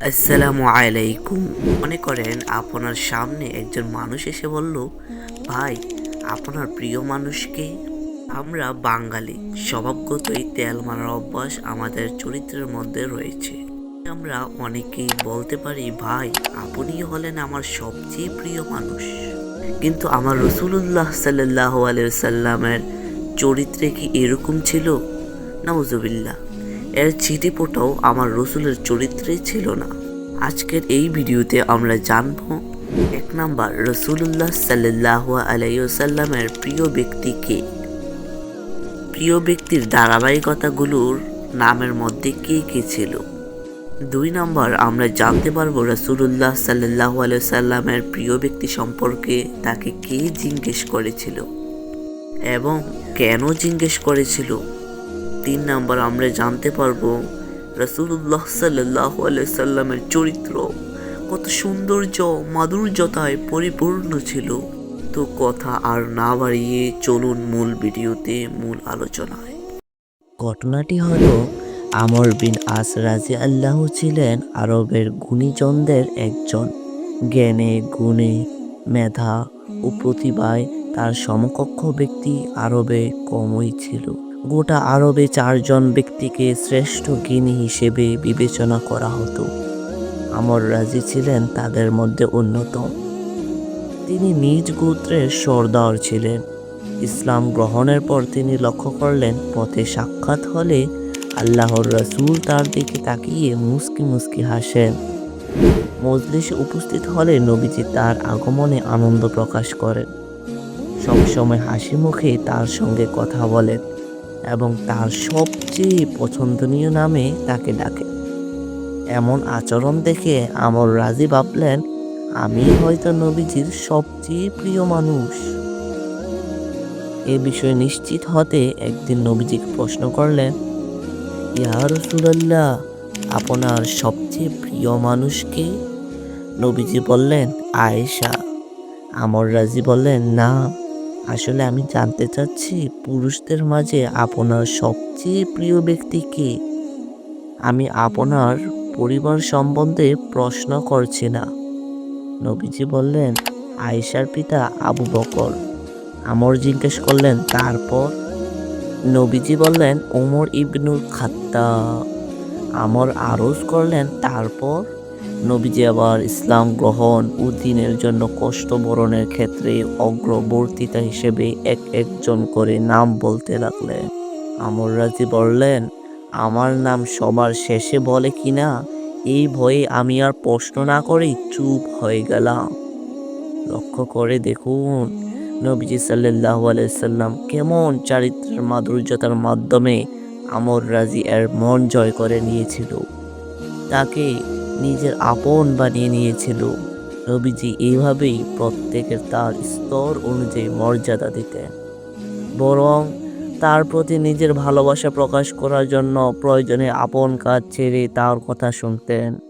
আসসালামু আলাইকুম। মনে করেন আপনার সামনে একজন মানুষ এসে বলল, ভাই, আপনার প্রিয় মানুষকে আমরা বাঙালি স্বভাবগতই তেল মারার অভ্যাস আমাদের চরিত্রের মধ্যে রয়েছে। আমরা অনেকেই বলতে পারি, ভাই, আপনি হলেন আমার সবচেয়ে প্রিয় মানুষ। কিন্তু আমার রসুল্লাহ সাল্লাহ সাল্লামের চরিত্রে কি এরকম ছিল? নাউজুবিল্লাহ। এর ছিটিপোটাও আমার রসুলের চরিত্রে ছিল না। আজকের এই ভিডিওতে আমরা জানব এক নাম্বার রসুল্লাহ সাল্লাহ আলাইসাল্লামের প্রিয় ব্যক্তি কে? প্রিয় ব্যক্তির ধারাবাহিকতাগুলোর নামের মধ্যে কে কে ছিল? দুই নম্বর আমরা জানতে পারব রসুল্লাহ সাল্লাহ সাল্লামের প্রিয় ব্যক্তি সম্পর্কে তাকে কে জিজ্ঞেস করেছিল এবং কেন জিজ্ঞেস করেছিল? তিন নাম্বার আমরা জানতে পারব রসুল্লাহ সাল্লাহ সাল্লামের চরিত্র কত সৌন্দর্য, মাধুর্যতায় পরিপূর্ণ ছিল। তো কথা আর না বাড়িয়ে চলুন মূল ভিডিওতে মূল আলোচনায়। ঘটনাটি হলো, আমর বিন আস রাজি আল্লাহ ছিলেন আরবের গুণীজনদের একজন। জ্ঞানে, গুণে, মেধা ও প্রতিভায় তার সমকক্ষ ব্যক্তি আরবে কমই ছিল। গোটা আরবে চারজন ব্যক্তিকে শ্রেষ্ঠ জ্ঞানী হিসেবে বিবেচনা করা হতো। আমর রাজি ছিলেন তাদের মধ্যে অন্যতম। তিনি নিজ গোত্রের সর্দার ছিলেন। ইসলাম গ্রহণের পর তিনি লক্ষ্য করলেন, পথে সাক্ষাৎ হলে আল্লাহর রসুল তার দিকে তাকিয়ে মুস্কি মুস্কি হাসেন। মজলিসে উপস্থিত হলে নবীজি তার আগমনে আনন্দ প্রকাশ করেন। সবসময় হাসি মুখে তার সঙ্গে কথা বলেন। এবং তার সবচেয়ে পছন্দনীয় নামে তাকে ডাকে। এমন আচরণ দেখে আমর রাজি ভাবলেন, আমি হয়তো নবীজির সবচেয়ে প্রিয় মানুষ। এ বিষয়ে নিশ্চিত হতে একদিন নবীজিকে প্রশ্ন করলেন, ইয়া রসুলাল্লাহ, আপনার সবচেয়ে প্রিয় মানুষকে নবীজি বললেন, আয়েশা। আমর রাজি বললেন, না। আসলে আমি জানতে চাচ্ছি, পুরুষদের মাঝে আপনার সবচেয়ে প্রিয় ব্যক্তি কে? আমি আপনার পরিবার সম্বন্ধে প্রশ্ন করছি না। নবীজি বললেন, আয়েশার পিতা আবু বকর। আমর জিজ্ঞেস করলেন, তারপর? নবীজি বললেন, ওমর ইবনুল খাত্তা আমর আরজ করলেন, তারপর? নবীজি আবার ইসলাম গ্রহণ ও দিনের জন্য কষ্ট বরণের ক্ষেত্রে অগ্রবর্তিতা হিসেবে এক একজন করে নাম বলতে লাগলেন। আমর রাজি বললেন, আমার নাম সবার শেষে বলে কিনা এই ভয়ে আমি আর প্রশ্ন না করেই চুপ হয়ে গেলাম। লক্ষ্য করে দেখুন, নবীজি সাল্লাহ আলাইসাল্লাম কেমন চারিত্রের মাধুর্যতার মাধ্যমে আমর রাজি এর মন জয় করে নিয়েছিল। তাকে নিজের আপন বানিয়ে নিয়েছিল। নবীজি এইভাবেই প্রত্যেকের তার স্তর অনুযায়ী মর্যাদা দিতেন। বরং তার প্রতি নিজের ভালোবাসা প্রকাশ করার জন্য প্রয়োজনে আপন কাজ ছেড়ে তার কথা শুনতেন।